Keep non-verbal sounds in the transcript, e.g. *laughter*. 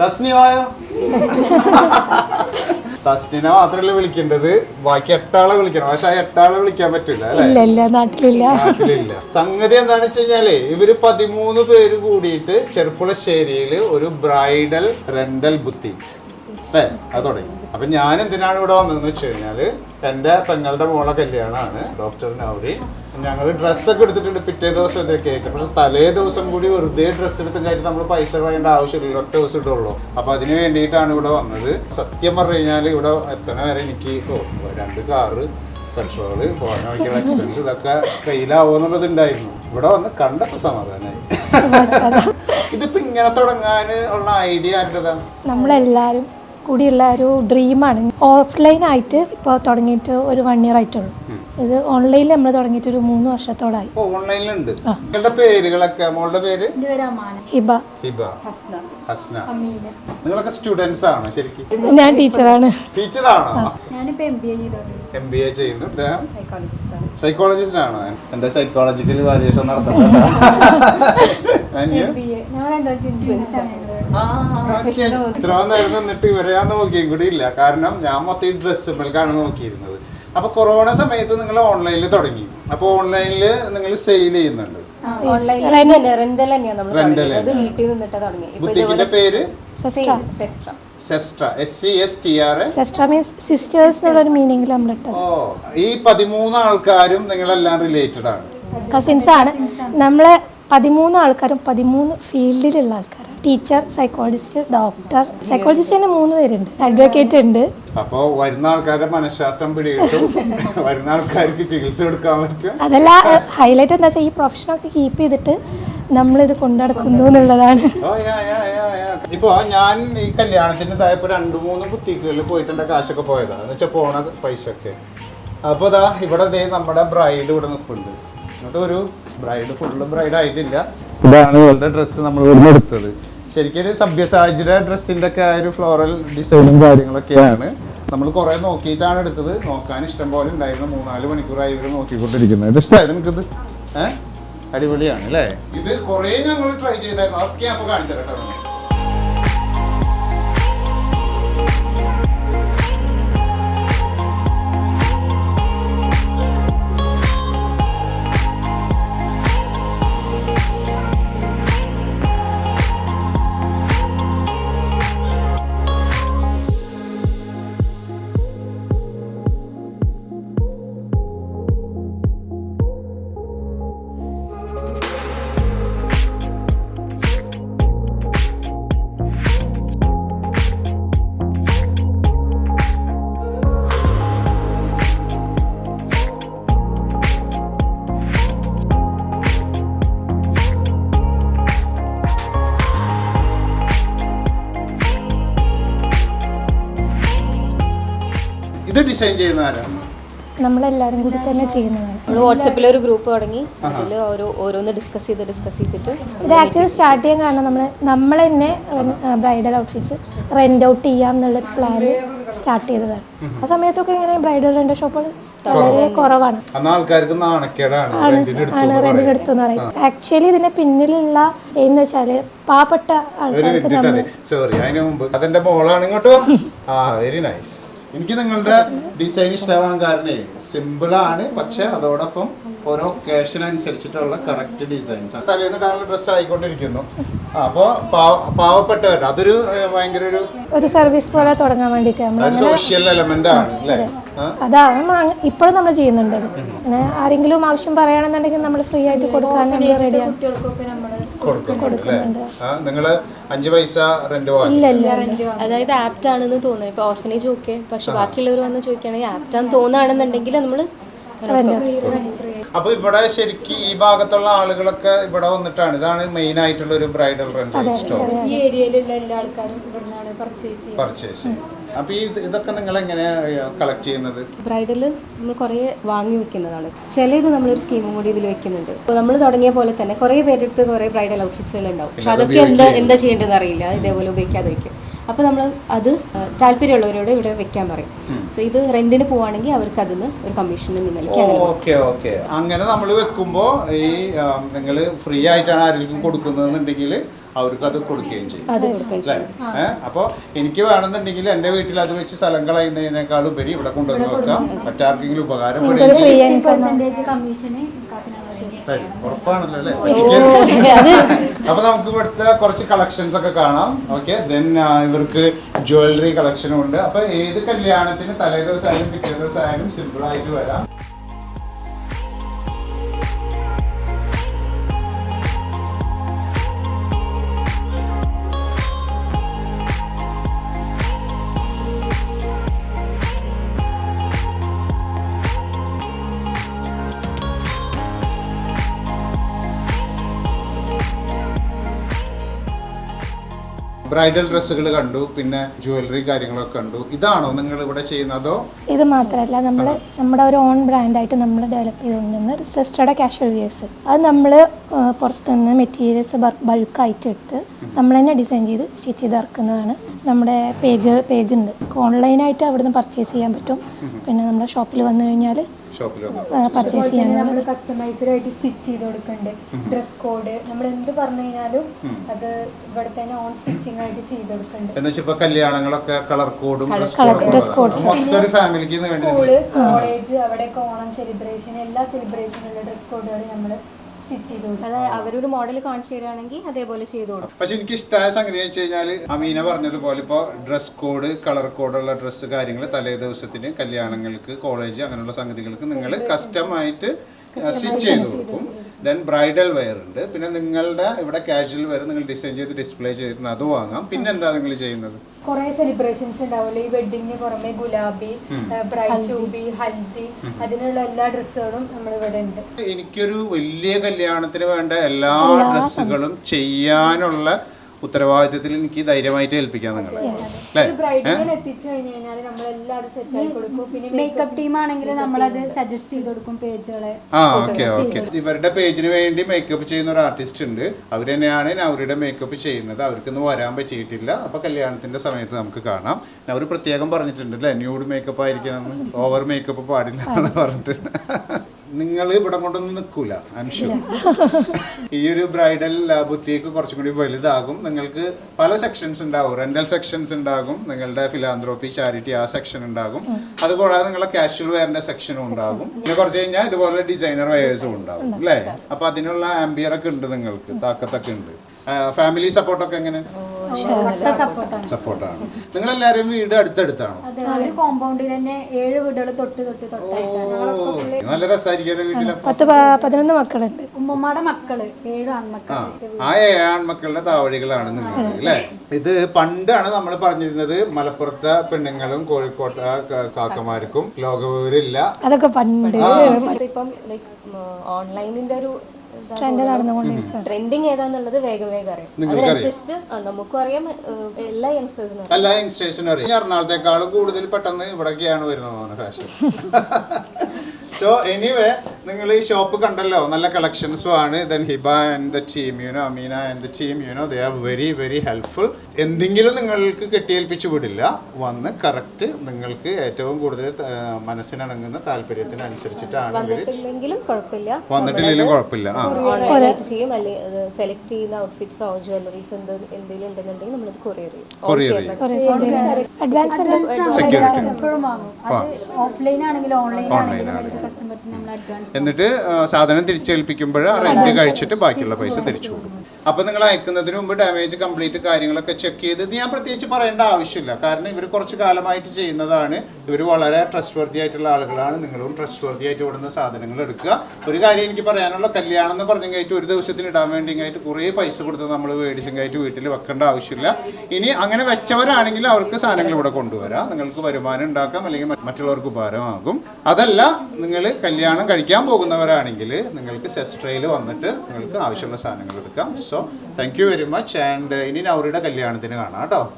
തസ്നിവായോ? തസ്നിനെ മാത്രമല്ല വിളിക്കേണ്ടത്? ബാക്കി എട്ടാളെ വിളിക്കണം. പക്ഷെ ആ എട്ടാളെ വിളിക്കാൻ പറ്റില്ല ഇല്ല ഇല്ല നാട്ടിലില്ല. നാട്ടിലില്ല. സംഗതി എന്താണെന്ന് വെച്ച് കഴിഞ്ഞാലേ ഇവർ പതിമൂന്ന് പേര് കൂടിയിട്ട് ചെറുപ്പുളശ്ശേരിയിൽ ഒരു ബ്രൈഡൽ റെന്റൽ ബുത്തി അല്ലേ? അത് തുടങ്ങി. അപ്പൊ ഞാൻ എന്തിനാണ് ഇവിടെ വന്നതെന്ന് വെച്ച് കഴിഞ്ഞാൽ എന്റെ പെങ്ങളുടെ മോളെ കല്യാണമാണ് ഡോക്ടർ നൗറി ഞങ്ങൾ ഡ്രസ്സൊക്കെ എടുത്തിട്ടുണ്ട് പിറ്റേ ദിവസം എന്തൊക്കെ ആയിട്ട് പക്ഷെ തലേ ദിവസം കൂടി വെറുതെ ഡ്രസ്സ് എടുത്തും കാര്യം നമ്മൾ പൈസ കളയേണ്ട ആവശ്യമില്ല. ഒറ്റ ദിവസം ഇടുള്ളൂ. അപ്പൊ അതിന് വേണ്ടിയിട്ടാണ് ഇവിടെ വന്നത്. സത്യം പറഞ്ഞു കഴിഞ്ഞാൽ ഇവിടെ എത്തണ വരെ എനിക്ക് ഓ രണ്ട് കാറ് പെട്രോൾ പോകാനുള്ള എക്സ്പെൻസ് ഇതൊക്കെ കയ്യിലാവുമെന്നുള്ളത് ഉണ്ടായിരുന്നു. ഇവിടെ വന്ന് കണ്ടപ്പോ സമാധാനമായി ഇതിപ്പോ ഇങ്ങനെ തുടങ്ങാൻ ഉള്ള ഐഡിയ ആരുടേതാ? നമ്മളെല്ലാവരും കൂടിയുള്ള ഒരു ഡ്രീമാണ് ഓഫ്ലൈൻ ആയിട്ട് ഇപ്പോൾ തുടങ്ങിയിട്ട് ഒരു വൺ ഇയർ ആയിട്ടുള്ളൂ. ഇത് ഓൺലൈനിൽ നമ്മൾ തുടങ്ങിയിട്ട് ഒരു മൂന്ന് വർഷത്തോടായി ഓൺലൈനിലുണ്ട് നിങ്ങളുടെ പേരുകളൊക്കെ മോളുടെ പേര്? ഹിബ. ഹിബ. ഹസ്ന. നിങ്ങളൊക്കെ സ്റ്റുഡൻസ് ആണോ ശരിക്കും. ഞാൻ ടീച്ചറാണ് ടീച്ചറാണോ ഞാനിപ്പോ എം ബി എ ചെയ്തോണ്ട് എം ബി എ ചെയ്യുന്നു. സൈക്കോളജിസ്റ്റ് ആണ്. സൈക്കോളജിസ്റ്റ് ആണോ? എന്റെ സൈക്കോളജിക്കൽ വാല്യൂഷൻ നടത്തുന്നുണ്ട്. *laughs* ഇത്ര നേരം നിന്നിട്ട് ഇവരെ ഞാൻ നോക്കിയും കൂടി ഇല്ല. കാരണം ഞാൻ മൊത്തം ഈ ഡ്രസ്സുമ്മൽക്കാണ് നോക്കിയിരുന്നത്. അപ്പൊ കൊറോണ സമയത്ത് നിങ്ങൾ ഓൺലൈനിൽ തുടങ്ങി. അപ്പൊ ഓൺലൈനിൽ നിങ്ങൾ സെയിൽ ചെയ്യുന്നുണ്ട്. റെന്റൽ തന്നെയാണ് നമ്മൾ Rental തുടങ്ങിയത്. വീട്ടിൽ നിന്നിട്ട് തുടങ്ങി ഇപ്പൊ ബുദ്ധിക്കിന്റെ പേര്? Sestra Sestra Sestra S C S T R Sestra means sisters എന്നുള്ളൊരു ഓ ഈ പതിമൂന്ന് ആൾക്കാരും നിങ്ങളെല്ലാം റിലേറ്റഡ് ആണ്. കസിൻസ് ആണ്. നമ്മളെ പതിമൂന്ന് ആൾക്കാരും പതിമൂന്ന് ഫീൽഡിലുള്ള ആൾക്കാരാണ്. ടീച്ചർ സൈക്കോളജിസ്റ്റ് ഡോക്ടർ സൈക്കോളജിസ്റ്റ് തന്നെ മൂന്ന് പേരുണ്ട്. അഡ്വക്കേറ്റ് ഉണ്ട്. അപ്പോ വരുന്ന ആൾക്കാരുടെ മനഃശാസ്ത്രം പിടികിട്ടും. *laughs* വരുന്ന ആൾക്കാർക്ക് ചികിത്സ കൊടുക്കാൻ പറ്റും. അതല്ല ഹൈലൈറ്റ് എന്താ വെച്ചാൽ ഈ പ്രൊഫഷനൊക്കെ കീപ്പ് ചെയ്തിട്ട് നമ്മളിത് കൊണ്ടുനടക്കുന്നു എന്നുള്ളതാണ്. ഇപ്പൊ ഞാൻ ഈ കല്യാണത്തിന് ഇതായപ്പോ രണ്ടു മൂന്ന് കുത്തിക്കുകളിൽ പോയിട്ടുണ്ട് കാശൊക്കെ പോയതാ. എന്ന് വെച്ചാൽ പോണ പൈസ ഒക്കെ അപ്പൊ ഇതാ ഇവിടെ ദേ നമ്മുടെ ബ്രൈഡ് ഇവിടെ നിൽക്കുന്നുണ്ട് എന്നിട്ട് ഒരു ബ്രൈഡ് ഫുള്ള് ബ്രൈഡ് ആയിട്ടില്ല. ഇതാണ് ഇവളുടെ ഡ്രസ്സ് നമ്മൾ ഇവിടുന്ന് എടുത്തത്. ശരിക്കും സഭ്യസാഹചര്യ ഡ്രസ്സിന്റെ ഒക്കെ ആ ഒരു ഫ്ലോറൽ ഡിസൈനും കാര്യങ്ങളൊക്കെയാണ്. നമ്മൾ കുറെ നോക്കിയിട്ടാണ് എടുത്തത്. നോക്കാൻ ഇഷ്ടം പോലെ ഉണ്ടായിരുന്നു. മൂന്നാൽ മണിക്കൂറായി ഇവർ നോക്കിക്കൊണ്ടിരിക്കുന്നത്. ഇഷ്ടമായിരുന്നു എനിക്കിത് ഏഹ് അടിപൊളിയാണ് അല്ലേ? ഇത് കുറേ ഞങ്ങൾ ട്രൈ ചെയ്തായിരുന്നു. അതൊക്കെ അപ്പൊ കാണിച്ചു ഇത് ഡിസൈൻ ചെയ്യുന്ന ആരാണ്? നമ്മളെല്ലാവരും കൂടി തന്നെ ചെയ്യുന്നതാണ്. നമ്മൾ വാട്സപ്പിൽ ഒരു ഗ്രൂപ്പ് തുടങ്ങി. അതിൽ ഓരോ ഓരോന്ന് ഡിസ്കസ് ചെയ്ത് ഡിസ്കസ് ചെയ്തിട്ട് ഇത് ആക്ച്വലി സ്റ്റാർട്ട് ചെയ്യാൻ കാരണം നമ്മൾ നമ്മൾ തന്നെ ബ്രൈഡൽ ഔട്ട്ഫിറ്റ്സ് റെന്റ് ഔട്ട് ചെയ്യാം എന്നുള്ളൊരു പ്ലാൻ സ്റ്റാർട്ട് ചെയ്തതാണ്. ആ സമയത്തൊക്കെ ഇങ്ങനെ ബ്രൈഡൽ റെന്റ് ഷോപ്പുകൾ വളരെ കുറവാണ്. അന്ന് ആൾക്കാർക്ക് നാണക്കേടാണ്. റെന്റിന് എടുത്തു ആണ് എന്ന് റെന്റിന് എടുത്തു എന്ന് പറയും ആക്ച്വലി ഇതിന്റെ പിന്നിലുള്ള എന്ന് വെച്ചാൽ പാവപ്പെട്ട ആൾക്കാർക്ക് നമ്മൾ സോറി അതിന് മുമ്പ്. അതെന്റെ മോളാണ് ഇങ്ങോട്ട് *laughs* ആ വെരി നൈസ് എനിക്ക് നിങ്ങളുടെ ഡിസൈൻ ഇഷ്ടമാകാൻ സിമ്പിളാണ് പക്ഷെ അതോടൊപ്പം ഓരോ ഒക്കേഷൻ അനുസരിച്ചിട്ടുള്ള കറക്റ്റ് ഡിസൈൻസ് ആണ്. തലേന്ന് ഇടാനുള്ള ഡ്രസ്സ് ആയിക്കൊണ്ടിരിക്കുന്നു. ആ, അപ്പൊ പാവ- പാവപ്പെട്ടവരുടെ അതൊരു ഭയങ്കര ഒരു ഒരു സർവീസ് പോലെ തുടങ്ങാൻ വേണ്ടിയിട്ട് ഒരു സോഷ്യൽ എലമെന്റ് ആണ് അല്ലേ? അതാണ് ഇപ്പോഴും നമ്മൾ ചെയ്യുന്നുണ്ട്. പിന്നെ ആരെങ്കിലും ആവശ്യം പറയുകയാണെന്നുണ്ടെങ്കിൽ നമ്മൾ ഫ്രീ ആയിട്ട് കൊടുക്കാൻ റെഡിയാണ് കുട്ടികൾക്കൊക്കെ നമ്മൾ കൊടുക്കുന്നുണ്ട്. നിങ്ങൾ അഞ്ച് പൈസ റെന്റ് വാങ്ങി. ഇല്ല ഇല്ല. അതായത് ആപ്റ്റ് ആണെന്ന് തോന്നുന്നു. ഇപ്പൊ ഓർഫനേജ് ഓക്കെ പക്ഷെ ബാക്കിയുള്ളവർ വന്ന് ചോദിക്കുകയാണെങ്കിൽ ആപ്റ്റ് ആണെന്ന് തോന്നുകയാണെന്നുണ്ടെങ്കിൽ നമ്മൾ അപ്പൊ ഇവിടെ ശരിക്കും ഈ ഭാഗത്തുള്ള ആളുകളൊക്കെ ഇവിടെ വന്നിട്ടാണ്. ഇതാണ് മെയിൻ ആയിട്ടുള്ള ഒരു ബ്രൈഡൽ റെന്റൽ സ്റ്റോർ ഈ ഏരിയയിലുള്ള എല്ലാ ആൾക്കാരും ഇവിടുന്നാണ് പർച്ചേസ് ചെയ്യുന്നത്. പർച്ചേസ് അപ്പൊ ഈ ഇതൊക്കെ നിങ്ങൾ എങ്ങനെ കളക്ട് ചെയ്യുന്നത്? ബ്രൈഡൽ നമ്മൾ കുറേ വാങ്ങി വെക്കുന്നതാണ്. ചിലത് നമ്മളൊരു സ്കീമും കൂടി ഇതിൽ വെക്കുന്നുണ്ട്. ഇപ്പോൾ നമ്മൾ തുടങ്ങിയ പോലെ തന്നെ കുറേ പേരുടെ അടുത്ത് കുറേ ബ്രൈഡൽ ഔട്ട്ഫിറ്റ്സുകൾ ഉണ്ടാവും. പക്ഷെ അതൊക്കെ എന്താ എന്താ ചെയ്യേണ്ടതെന്ന് അറിയില്ല. ഇതേപോലെ ഉപയോഗിക്കാതെ വയ്ക്കും അപ്പോൾ നമ്മൾ അത് താല്പര്യമുള്ളവരോട് ഇവിടെ വെക്കാൻ പറയും. സോ ഇത് റെന്റിന് പോവാണെങ്കിൽ അവർക്ക് അതിന് ഒരു. Okay okay. അങ്ങനെ നമ്മൾ വെക്കുമ്പോൾ ഈ നിങ്ങൾ ഫ്രീ ആയിട്ടാണ് ആരെങ്കിലും കൊടുക്കുന്നതെന്നുണ്ടെങ്കിൽ അവർക്ക് അത് കൊടുക്കുകയും ചെയ്യും. അല്ലേ ഏഹ് അപ്പോൾ എനിക്ക് വേണമെന്നുണ്ടെങ്കിൽ എന്റെ വീട്ടിൽ അത് വെച്ച് സ്ഥലം കളയുന്നതിനേക്കാൾ ഉപരി ഇവിടെ കൊണ്ടുവന്ന് വെക്കാം. മറ്റാർക്കെങ്കിലും ഉപകാരപ്പെടുകയും ചെയ്യും. ഉറപ്പാണല്ലോ അല്ലേ? അപ്പൊ നമുക്ക് ഇവിടുത്തെ കുറച്ച് കളക്ഷൻസ് ഒക്കെ കാണാം. ഓക്കെ ദെൻ ഇവർക്ക് ജ്വല്ലറി കളക്ഷനും ഉണ്ട്. അപ്പൊ ഏത് കല്യാണത്തിന് തലേ ദിവസമായാലും പിറ്റേ ദിവസമായാലും സിമ്പിൾ ആയിട്ട് വരാം. ബ്രൈഡൽ ഡ്രസ്സുകൾ കണ്ടു പിന്നെ ജുവലറി കാര്യങ്ങളൊക്കെ കണ്ടു. ഇതാണോ നിങ്ങൾ ഇവിടെ ചെയ്യുന്നതോ ഇത് മാത്രമല്ല നമ്മൾ നമ്മുടെ ഒരു ഓൺ ബ്രാൻഡായിട്ട് നമ്മൾ ഡെവലപ്പ് ചെയ്തുകൊണ്ടിരുന്ന ഒരു സിസ്റ്ററുടെ കാഷ്വൽ വിയേഴ്സ് അത് നമ്മൾ പുറത്തുനിന്ന് മെറ്റീരിയൽസ് ബൾക്കായിട്ട് എടുത്ത് നമ്മൾ തന്നെ ഡിസൈൻ ചെയ്ത് സ്റ്റിച്ച് ചെയ്ത് ഇറക്കുന്നതാണ് നമ്മുടെ പേജ് പേജ് ഉണ്ട്. ഓൺലൈനായിട്ട് അവിടുന്ന് പർച്ചേസ് ചെയ്യാൻ പറ്റും. പിന്നെ നമ്മുടെ ഷോപ്പിൽ വന്നു കഴിഞ്ഞാൽ പർച്ചേസ് ചെയ്യാൻ നമ്മൾ കസ്റ്റമൈസ്ഡ് ആയിട്ട് സ്റ്റിച്ച് ചെയ്ത് കൊടുക്കണ്ട്. ഡ്രസ് കോഡ് നമ്മൾ എന്ത് പറഞ്ഞു കഴിഞ്ഞാലും അത് ഇവിടെ തന്നെ ഓൺ സ്റ്റിച്ചിങ് ആയിട്ട് ചെയ്ത് കൊടുക്കുന്നുണ്ട് എന്ന് വെച്ചാൽ ഇപ്പൊ കല്യാണങ്ങളൊക്കെ കളർ കോഡും ഡ്രസ് മൊത്തം ഫാമിലിക്ക് സ്കൂൾ കോളേജ് അവിടെയൊക്കെ ഓണം സെലിബ്രേഷൻ എല്ലാ സെലിബ്രേഷനുള്ള ഡ്രസ് കോഡുകൾ നമ്മൾ സ്റ്റിച്ച് ചെയ്ത് കൊടുക്കും അത് അവരൊരു മോഡൽ കാണിച്ചു തരികയാണെങ്കിൽ അതേപോലെ ചെയ്തു കൊടുക്കും. പക്ഷെ എനിക്ക് ഇഷ്ടമായ സംഗതി വെച്ച് കഴിഞ്ഞാൽ അമീന പറഞ്ഞതുപോലെ ഇപ്പോൾ ഡ്രസ് കോഡ് കളർ കോഡുള്ള ഡ്രസ്സ് കാര്യങ്ങൾ തലേ ദിവസത്തിന് കല്യാണങ്ങൾക്ക് കോളേജ് അങ്ങനെയുള്ള സംഗതികൾക്ക് നിങ്ങൾ കസ്റ്റമായിട്ട് സ്റ്റിച്ച് ചെയ്ത് കൊടുക്കും. ദെൻ ബ്രൈഡൽ വെയർ ഉണ്ട്. പിന്നെ നിങ്ങളുടെ ഇവിടെ കാഷ്വൽ വെയർ നിങ്ങൾ ഡിസൈൻ ചെയ്ത് ഡിസ്പ്ലേ ചെയ്തിട്ടുണ്ട് അത് വാങ്ങാം. പിന്നെ എന്താ നിങ്ങൾ ചെയ്യുന്നത്? കുറെ സെലിബ്രേഷൻസ് ഉണ്ടാവുമല്ലോ. ഈ വെഡിങ്ങിന് പുറമെ ഗുലാബി ബ്രൈഡ് ചൂബി ഹൽദി. അതിനുള്ള എല്ലാ ഡ്രസ്സുകളും നമ്മൾ ഇവിടെ ഉണ്ട്. എനിക്കൊരു വലിയ കല്യാണത്തിന് വേണ്ട എല്ലാ ഡ്രസ്സുകളും ചെയ്യാനുള്ള ഉത്തരവാദിത്തത്തിൽ എനിക്ക് ധൈര്യമായിട്ട് ഏൽപ്പിക്കാം നിങ്ങളെ. അല്ലേ? എത്തിച്ചു കഴിഞ്ഞു കഴിഞ്ഞാൽ നമ്മൾ സെറ്റ് ആയി കൊടുക്കും. പിന്നെ മേക്കപ്പ് ടീം ആണെങ്കിൽ നമ്മളത് സജസ്റ്റ് ചെയ്ത് കൊടുക്കും പേജുകളെ. ആ ഓക്കെ ഓക്കെ ഇവരുടെ പേജിന് വേണ്ടി മേക്കപ്പ് ചെയ്യുന്ന ഒരു ആർട്ടിസ്റ്റ് ഉണ്ട്. അവർ തന്നെയാണ് അവരുടെ മേക്കപ്പ് ചെയ്യുന്നത്. അവർക്കൊന്നും വരാൻ പറ്റിയിട്ടില്ല. അപ്പൊ കല്യാണത്തിന്റെ സമയത്ത് നമുക്ക് കാണാം. അവർ പ്രത്യേകം പറഞ്ഞിട്ടുണ്ട് അല്ലേ ന്യൂഡ് മേക്കപ്പ് ആയിരിക്കണം ഓവർ മേക്കപ്പ് പാടില്ല എന്ന് പറഞ്ഞിട്ടുണ്ട് നിങ്ങൾ ഇവിടെ കൊണ്ടൊന്നും നിൽക്കൂല ഷുവർ *laughs* ഈ ഒരു ബ്രൈഡൽ ബുത്തിക്ക് കുറച്ചും കൂടി വലുതാകും. നിങ്ങൾക്ക് പല സെക്ഷൻസ് ഉണ്ടാവും. റെന്റൽ സെക്ഷൻസ് ഉണ്ടാകും. നിങ്ങളുടെ ഫിലാന്ത്രോപ്പി ചാരിറ്റി ആ സെക്ഷൻ ഉണ്ടാകും. അതുകൂടാതെ നിങ്ങളുടെ കാഷ്വൽ വെയറിന്റെ സെക്ഷനും ഉണ്ടാകും. പിന്നെ കുറച്ച് കഴിഞ്ഞാൽ ഇതുപോലെ ഡിസൈനർ വെയേഴ്സും ഉണ്ടാവും അല്ലേ? അപ്പൊ അതിനുള്ള ആംബിയർ ഒക്കെ ഉണ്ട് നിങ്ങൾക്ക് താക്കത്തൊക്കെ ഉണ്ട്. ഫാമിലി സപ്പോർട്ടൊക്കെ എങ്ങനെ? സപ്പോർട്ടാണ് സപ്പോർട്ടാണ് നിങ്ങൾ എല്ലാവരും വീട് അടുത്തടുത്താണോ? ഒരു കോമ്പൗണ്ടിൽ തന്നെ ഏഴ് വീടുകൾ തൊട്ട് തൊട്ട് ഓ നല്ല രസമായിരിക്കും വീട്ടിലപ്പോ പത്ത് പതിനൊന്ന് മക്കളുണ്ട്. ഉമ്മമ്മയുടെ മക്കൾ ഏഴ് ആ ആൺമക്കൾ ആ ഏഴാൺമക്കളുടെ താവഴികളാണ് നിങ്ങൾ അല്ലേ? ഇത് പണ്ടാണ് നമ്മൾ പറഞ്ഞിരുന്നത് മലപ്പുറത്തെ പെണ്ണുങ്ങളും കോഴിക്കോട്ടെ കാക്കമാർക്കും ലോകവൂരില്ല അതൊക്കെ പണ്ട്. ഇപ്പം ലൈക്ക് ഓൺലൈനിന്റെ ഒരു ട്രെൻഡ് നടന്നുകൊണ്ടിരിക്കുക ട്രെൻഡിങ് ഏതാന്നുള്ളത് വേഗം വേഗം അറിയാം. അതിനനുസരിച്ചിട്ട് ആ, നമുക്കും അറിയാം. ഏഹ്, എല്ലാ യങ്സ്റ്റേഴ്സിനും എല്ലാ യങ്സ്റ്റേഴ്സിനും അറിയാം. ഈ എറണാകുളത്തെക്കാളും കൂടുതൽ പെട്ടെന്ന് ഇവിടേക്കാണ് വരുന്നത് ഫാഷൻ സോ എനിവേ നിങ്ങൾ ഈ ഷോപ്പ് കണ്ടല്ലോ? നല്ല കളക്ഷൻസും ആണ്. Then Hiba and the team Uno Ameena and the team Uno they are very very helpful എന്തെങ്കിലും നിങ്ങൾക്ക് കെട്ടിയേൽപ്പിച്ചു വിടില്ല വന്ന് കറക്റ്റ് നിങ്ങൾക്ക് ഏറ്റവും കൂടുതൽ മനസ്സിനിണങ്ങുന്ന താല്പര്യത്തിനനുസരിച്ചിട്ടാണ് വന്നിട്ടില്ലെങ്കിലും കുഴപ്പമില്ല. ചെയ്യും. സെലക്ട് ചെയ്യുന്ന ഔട്ട്ഫിറ്റ്സോ ജ്വല്ലറീസ് എന്ത് എന്തെങ്കിലും ഉണ്ടെന്നുണ്ടെങ്കിൽ നമ്മൾ കൊറിയർ ചെയ്യും. സെക്യൂരിറ്റി ഓഫ്ലൈൻ ആണെങ്കിലും ഓൺലൈൻ ആണെങ്കിലും കസ്റ്റമർക്ക് നമ്മൾ അഡ്വാൻസ് എന്നിട്ട് സാധനം തിരിച്ചേൽപ്പിക്കുമ്പോൾ ആ റെന്റ് കഴിച്ചിട്ട് ബാക്കിയുള്ള പൈസ തിരിച്ചു കൊടുക്കും. അപ്പൊ നിങ്ങൾ അയക്കുന്നതിന് മുമ്പ് ഡാമേജ് കംപ്ലീറ്റ് കാര്യങ്ങളൊക്കെ ചെക്ക് ചെയ്ത് ഞാൻ പ്രത്യേകിച്ച് പറയേണ്ട ആവശ്യമില്ല. കാരണം ഇവർ കുറച്ച് കാലമായിട്ട് ചെയ്യുന്നതാണ്. ഇവർ വളരെ ട്രസ്റ്റ് വർത്തി ആയിട്ടുള്ള ആളുകളാണ്. നിങ്ങളും ട്രസ്റ്റ് വർത്തി ആയിട്ട് ഇവിടുന്ന് സാധനങ്ങൾ എടുക്കുക. ഒരു കാര്യം എനിക്ക് പറയാനുള്ള കല്യാണം എന്ന് പറഞ്ഞു കഴിഞ്ഞിട്ട് ഒരു ദിവസത്തിന് ഇടാൻ വേണ്ടി ആയിട്ട് കുറേ പൈസ കൊടുത്ത് നമ്മൾ മേടിച്ചും കഴിഞ്ഞിട്ട് വീട്ടിൽ വെക്കേണ്ട ആവശ്യമില്ല. ഇനി അങ്ങനെ വെച്ചവരാണെങ്കിൽ അവർക്ക് സാധനങ്ങൾ ഇവിടെ കൊണ്ടുവരാം. നിങ്ങൾക്ക് വരുമാനം ഉണ്ടാക്കാം. അല്ലെങ്കിൽ മറ്റുള്ളവർക്ക് ഉപകാരമാകും. അതല്ല നിങ്ങൾ കല്യാണം കഴിക്കാൻ പോകുന്നവരാണെങ്കിൽ നിങ്ങൾക്ക് സെസ്ട്രയിൽ വന്നിട്ട് നിങ്ങൾക്ക് ആവശ്യമുള്ള സാധനങ്ങൾ എടുക്കാം. So thank you very much and ഇനി നൗറിയുടെ കല്യാണത്തിന് കാണാം കേട്ടോ.